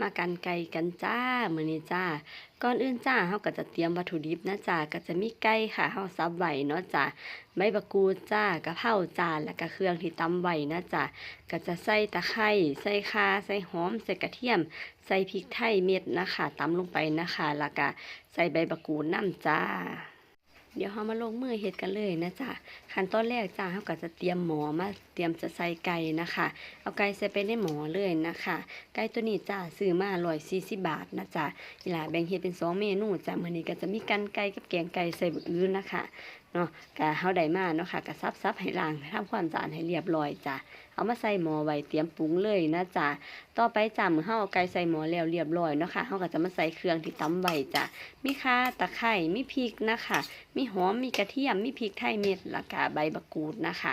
มากันไก่กันจ้ามื้อนี้จ้าก่อนอื่นจ้าเฮาก็จะเตรียมวัตถุดิบนะจ้าก็จะมีไก่ค่ะเฮาสับไว้เนาะจ้าใบมะกรูดจ้ากะเพราจ้าแล้วก็เครื่องที่ตำไว้นะจ้าก็จะใส่ตะไคร้ใส่ข่าใส่หอมใส่กระเทียม ใส่พริกไทยเม็ดนะคะตำลงไปนะคะแล้วก็ใส่ใบมะกรูดน้ำจ้า เดี๋ยวเรามาลงมือเฮ็ดกันเลยนะจ๊ะขั้นตอนแรกจ้าเราก็จะเตรียมหมอมาเตรียมจะใส่ไก่นะคะ เอาไก่ใส่ไปในหมอเลยนะคะ ไก่ตัวนี้จ้าซื้อมา140บาทนะจ๊ะอีหลาแบ่งเฮ็ดเป็นสองเมนูจ้ะมื้อนี้ก็จะมีกันไก่กับแกงไก่ใส่บะอื้อนะคะเนาะก็เฮาได้มาเนาะค่ะก็ซับๆให้ล้างทำความสะอาดให้เรียบร้อยจ้ะเอามาใส่หม้อไว้เตรียมปรุงเลยนะจ๊ะต่อไปจ้ะมื้อเฮาเอาไก่ใส่หม้อแล้วเรียบร้อยเนาะค่ะเฮาก็จะมาใส่เครื่องที่ตำไว้จ้ะมีข่าตะไคร้มีพริกนะคะมีีหอมมีกระเทียมมีพริกไทยเม็ดแล้วก็ใบมะกรูดนะคะ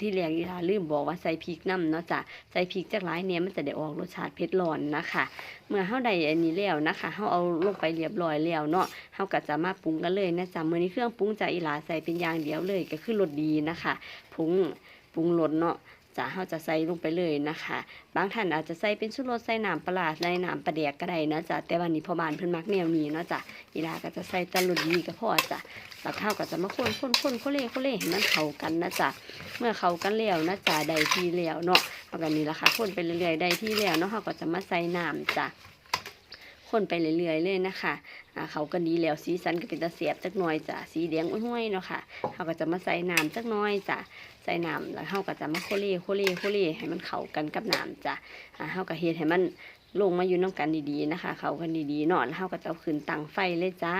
ที่แรกอีหลาลืมบอกว่าใส่พริกน้ำเนาะจ้ะใส่พริกจากหลายเนี่ยมันจะได้ออกรสชาติเผ็ดร้อนนะคะ เมื่อเฮาได้อันนี้แล้วนะคะเฮาเอาลงไปเรียบร้อยแล้วเนาะเฮาก็จะมาปรุงกันเลยนะจ้ะเมื่อนี้เครื่องปรุงจะอีหลาใส่เป็นอย่างเดียวเลยก็คือรสดีนะคะปรุงปรุงรสเนาะ จะเฮาจะใส่ลงไปเลยนะคะ บางท่านอาจจะใส่เป็นชูรสใส่น้ำปลาร้าใส่น้ำปลาแดกก็ได้นะจ๊ะแต่วันนี้พ่อบานเพิ่นมักแนวนี้เนาะจ้ะอีลาก็จะใส่ตะรสดีก็พอจ้ะแล้วเท่าก็จะมาคนคนคนโคเล่โคเล่ให้มันเข้ากันนะจ๊ะเมื่อเข้ากันแล้วนะจ๊ะได้ที่แล้วเนาะเอากันนี้ละค่ะคนไปเรื่อยๆได้ที่แล้วเนาะเขาก็จะมาใส่น้ำจ้ะคนไปเรื่อยๆเลยนะคะ เขากันดีแล้วสีสันก็เป็นตะเสียบจักหน่อยจ้ะสีแดงห้วยๆเนาะค่ะเขาก็จะมาใส่น้ำจักหน้อยจ้ะใส่น้ำแล้วเขาก็จะมาโคเล่โคเล่โคเล่ให้มันเข้ากันกับน้ำจ้ะอ่าเขาก็เฮ็ดให้มันลงมาอยู่น้ำกันดีๆนะคะ เขากันดีๆนาะแล้วเขาก็จะเอาขึ้นตั้งไฟเลยจ้า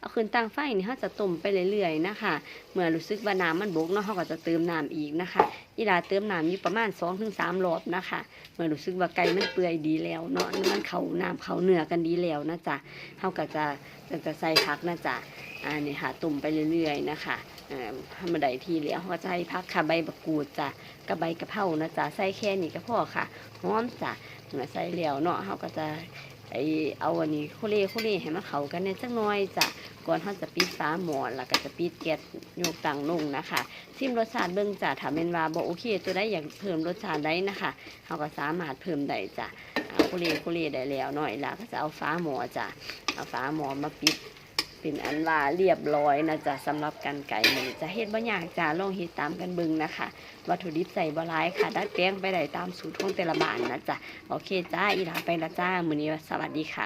เอาขึ้นตั้งไฟนี่เขาจะต้มไปเรื่อยๆนะคะ เมื่อรู้สึกว่าน้ำมันบกเนาะเขาก็จะเติมน้ำอีกนะคะอีลาเติมน้ำอยู่ประมาณ2-3ถึงสรอบนะคะ เมื่อรู้สึกว่าไก่มันเปื่อยดีแล้วเนาะมันเขาน้ำเขาเนื้อกันดีแล้วนะจ๊ะเขาก็จะจะจะใส่ผักนะจ๊ะ อ่านี่ค่ะต้มไปเรื่อยๆนะคะอ่อทำมาได้ทีแล้วเขาก็จะให้ผักค่ะใบมะกูดจ้ะกับใบกระเพรานะจ๊ะใส่แค่นี้ก็พอค่ะหอมจ้ะเมื่อใส่แล้วเนาะเขาก็จะไอเอาอันนี้โคเล่โคเล่ให้มันเข้ากันเนี่ยจักหน่อยจ้ะก่อนเขาจะปิดฝาหม้อแล้วก็จะปิดแก๊สโยกตังลงนะคะชิมรสชาติเบิ่งจ้ะถ้าเป็นว่าบ่โอเค ตัวใดอยากเพิ่มรสชาติได้นะคะเขาก็สามารถเพิ่มได้จ้ะเอาโคเล่โคเล่ได้แล้วหน่อยละก็จะเอาฝาหมอจ้ะเอาฝาหม้อมาปิด เป็นอันว่าเรียบร้อยนะจ๊ะสำหรับกันไก่นี่จะเฮ็ดบ่ยากจ้าลองเฮ็ดตามกันเบิ่งนะคะ วัตถุดิบใส่บ่ร้ายค่ะดัดแปลงไปได้ตามสูตรของแต่ละบ้านนะจ๊ะโอเคจ้าอีหลาไปละจ้ามื้อนี้สวัสดีค่ะ